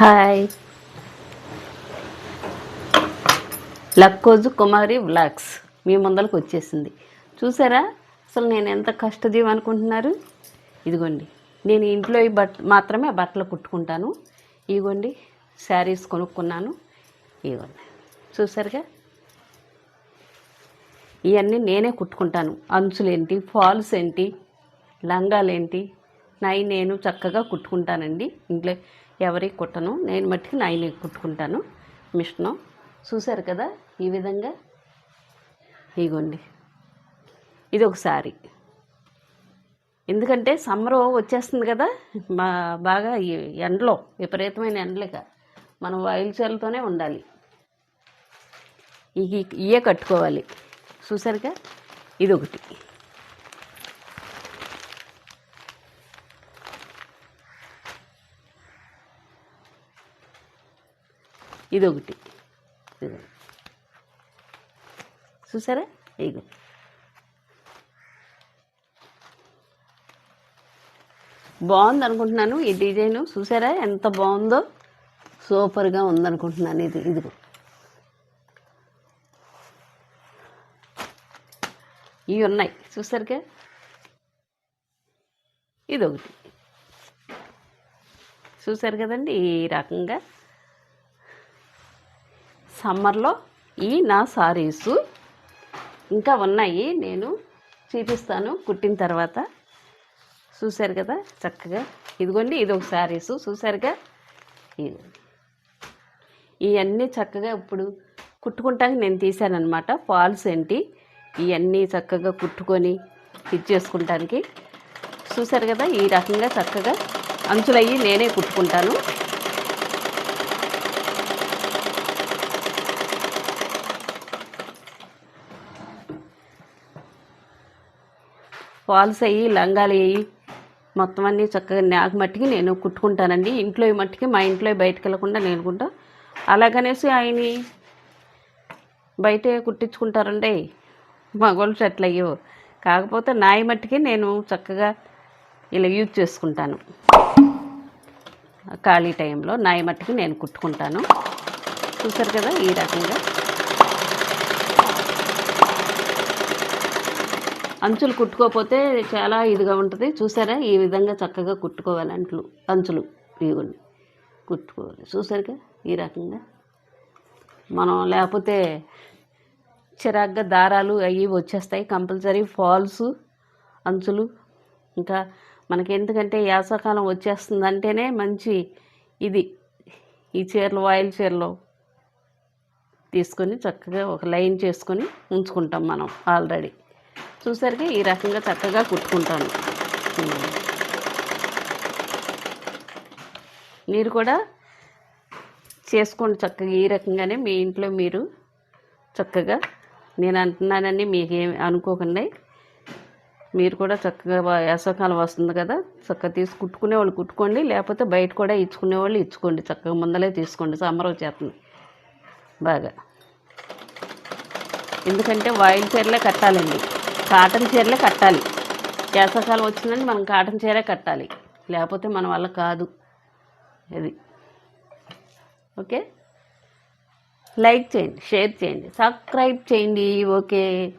Hi Lakkoju Kumari vlogs మీ ముందరకు వచ్చేసింది. చూసారా? అసలు నేను ఎంత కష్టదీవి అనుకుంటున్నారు? ఇదిగోండి. నేను ఇంట్లో ఈ బట్ మాత్రమే బట్టలు కుట్టుకుంటాను. ఇదిగోండి. శారీస్ కొనుక్కున్నాను. ఇదిగోండి. చూసారుగా? ఇవన్నీ నేనే కుట్టుకుంటాను. అంచులేంటి ఫాల్స్ ఏంటి లంగాలేంటి నై నేను చక్కగా కుట్టుకుంటానండి. ఇంట్లో ఎవరికి కుట్టను. నేను మట్టికి నాయి కుట్టుకుంటాను. మిషను చూశారు కదా ఈ విధంగా? ఇగోండి. ఇది ఒక సారీ. ఎందుకంటే సమ్మర్ వచ్చేస్తుంది కదా మా బాగా ఈ ఎండలో విపరీతమైన ఎండలేక. మనం వాయుల చేలతోనే ఉండాలి. ఇవి ఇయే కట్టుకోవాలి. చూసారుగా ఇది ఒకటి ఇదొకటి. చూసారా? ఇగో బాగుంది అనుకుంటున్నాను ఈ డిజైన్. చూసారా? ఎంత బాగుందో? సూపర్గా ఉందనుకుంటున్నాను ఇది. ఇదిగో. ఇవి ఉన్నాయి. చూసారుగా? ఇదొకటి. చూసారు కదండి ఈ రకంగా? సమ్మర్లో ఈ నా సారీసు ఇంకా ఉన్నాయి. నేను చూపిస్తాను కుట్టిన తర్వాత. చూశారు కదా? చక్కగా. ఇదిగోండి ఇది ఒక శారీసు చూశారుగా? ఇది. ఇవన్నీ చక్కగా ఇప్పుడు కుట్టుకుంటానికి నేను తీశానమాట ఫాల్స్ ఏంటి? ఇవన్నీ చక్కగా కుట్టుకొని ఇది చేసుకుంటానికి. చూశారు కదా? ఈ రకంగా చక్కగా అంచులయ్యి నేనే కుట్టుకుంటాను. ఫాల్స్ అయ్యి లంగాలు అయ్యి మొత్తం అన్నీ చక్కగా నాకు మట్టికి నేను కుట్టుకుంటానండి. ఇంట్లో మట్టికి మా ఇంట్లో బయటకు వెళ్ళకుండా నేను అలాగనేసి ఆయన బయటే కుట్టించుకుంటారండి. మగవాళ్ళు షర్ట్లు అయ్యో కాకపోతే నాయి మట్టికి నేను చక్కగా ఇలా యూజ్ చేసుకుంటాను. ఖాళీ టైంలో నాయి మట్టికి నేను కుట్టుకుంటాను. చూసారు కదా ఈ రకంగా. అంచులు కుట్టుకోకపోతే చాలా ఇదిగా ఉంటుంది. చూసారా? ఈ విధంగా చక్కగా కుట్టుకోవాలి అంట్లు అంచులు. ఇవన్నీ కుట్టుకోవాలి. చూసారుగా? ఈ రకంగా. మనం లేకపోతే చిరాగ్గా దారాలు అవి వచ్చేస్తాయి. కంపల్సరీ ఫాల్స్ అంచులు. ఇంకా మనకి ఎందుకంటే యాసకాలం వచ్చేస్తుందంటేనే మంచి ఇది. ఈ చీరలు వాయిల్ చీరలు తీసుకొని చక్కగా ఒక లైన్ చేసుకొని ఉంచుకుంటాం మనం ఆల్రెడీ. చూసరికి ఈ రకంగా చక్కగా కుట్టుకుంటాను. మీరు కూడా చేసుకోండి చక్కగా. ఈ రకంగానే మీ ఇంట్లో మీరు చక్కగా. నేను అంటున్నానని మీకు ఏమి అనుకోకండి. మీరు కూడా చక్కగా వేసవకాలం వస్తుంది కదా చక్కగా తీసి కుట్టుకునే వాళ్ళు కుట్టుకోండి లేకపోతే బయట కూడా ఇచ్చుకునే వాళ్ళు ఇచ్చుకోండి. చక్కగా ముందలే తీసుకోండి. సమ్మర్ వచ్చేస్తుంది బాగా. ఎందుకంటే వాయిల్ చీరలే కట్టాలండి. కాటన్ చీరలే కట్టాలి. వేసవకాలం వచ్చిందంటే మనం కాటన్ చీరే కట్టాలి. లేకపోతే మన వల్ల కాదు. అది ఓకే? లైక్ చేయండి షేర్ చేయండి సబ్స్క్రైబ్ చేయండి. ఓకే?